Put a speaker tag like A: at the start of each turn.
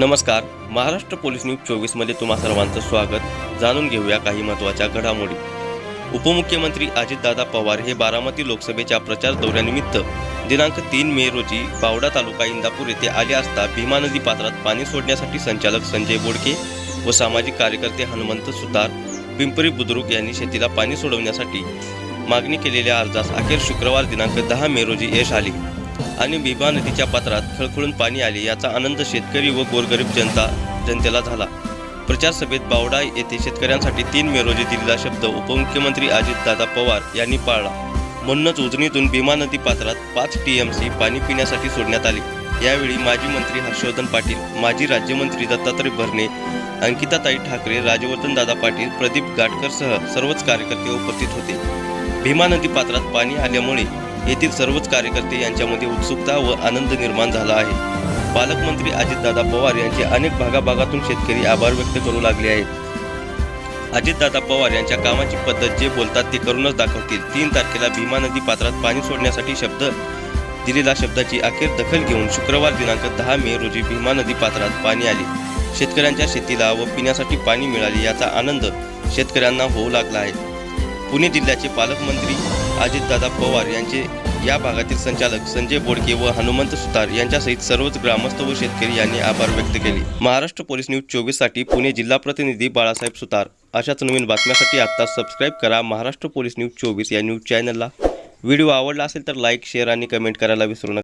A: नमस्कार Maharashtra police news चोवीसमध्ये तुम्हा सर्वांचं स्वागत. जाणून घेऊया काही महत्त्वाच्या घडामोडी. उपमुख्यमंत्री अजितदादा पवार हे बारामती लोकसभेच्या प्रचार दौऱ्यानिमित्त दिनांक तीन मे रोजी बावडा तालुका इंदापूर येथे आले असता भीमा नदी पात्रात पाणी सोडण्यासाठी संचालक संजय बोडके व सामाजिक कार्यकर्ते हनुमंत सुतार पिंपरी बुद्रुक यांनी शेतीला पाणी सोडवण्यासाठी मागणी केलेल्या अर्जास अखेर शुक्रवार दिनांक दहा मे रोजी यश आले. आणि भीमा नदीच्या पात्रात खळखळून पाणी आले याचा आनंद शेतकरी व गोरगरीब जनता जनतेला झाला. प्रचार सभेत बावडा येथे शेतकऱ्यांसाठी तीन मे रोजी दिलेला शब्द उपमुख्यमंत्री अजितदादा पवार यांनी पाळला. म्हणूनच उजनीतून भीमा नदी पात्रात पाच टी एम सी पाणी पिण्यासाठी सोडण्यात आले. यावेळी माजी मंत्री हर्षवर्धन पाटील माजी राज्यमंत्री दत्तात्रय भरणे अंकिताताई ठाकरे राजवर्धनदादा पाटील प्रदीप गाटकरसह सर्वच कार्यकर्ते उपस्थित होते. भीमा नदी पात्रात पाणी आल्यामुळे येथील सर्वच कार्यकर्ते यांच्यामध्ये उत्सुकता व आनंद निर्माण झाला आहे. पालकमंत्री अजितदादा पवार यांचे अनेक भागाभागातून शेतकरी आभार व्यक्त करू लागले आहेत. अजितदादा पवार यांच्या कामाची पद्धत जे बोलतात ते करूनच दाखवतील. तीन तारखेला भीमा नदी पात्रात पाणी सोडण्यासाठी शब्द दिलेला शब्दाची अखेर दखल घेऊन शुक्रवार दिनांक दहा मे रोजी भीमा नदी पात्रात पाणी आले. शेतकऱ्यांच्या शेतीला व पिण्यासाठी पाणी मिळाले याचा आनंद शेतकऱ्यांना होऊ लागला आहे. पुणे जिल्ह्याचे पालकमंत्री अजितदादा पवार यांचे या भागातील संचालक संजय बोडके व हनुमंत सुतार यांच्यासहित सर्वच ग्रामस्थ व शेतकरी यांनी आभार व्यक्त केले. महाराष्ट्र पोलीस न्यूज चोवीससाठी पुणे जिल्हा प्रतिनिधी बाळासाहेब सुतार. अशाच नवीन बातम्यासाठी आत्ता सबस्क्राईब करा महाराष्ट्र पोलीस न्यूज चोवीस या न्यूज चॅनलला. व्हिडिओ आवडला असेल तर लाईक शेअर आणि कमेंट करायला विसरू नका.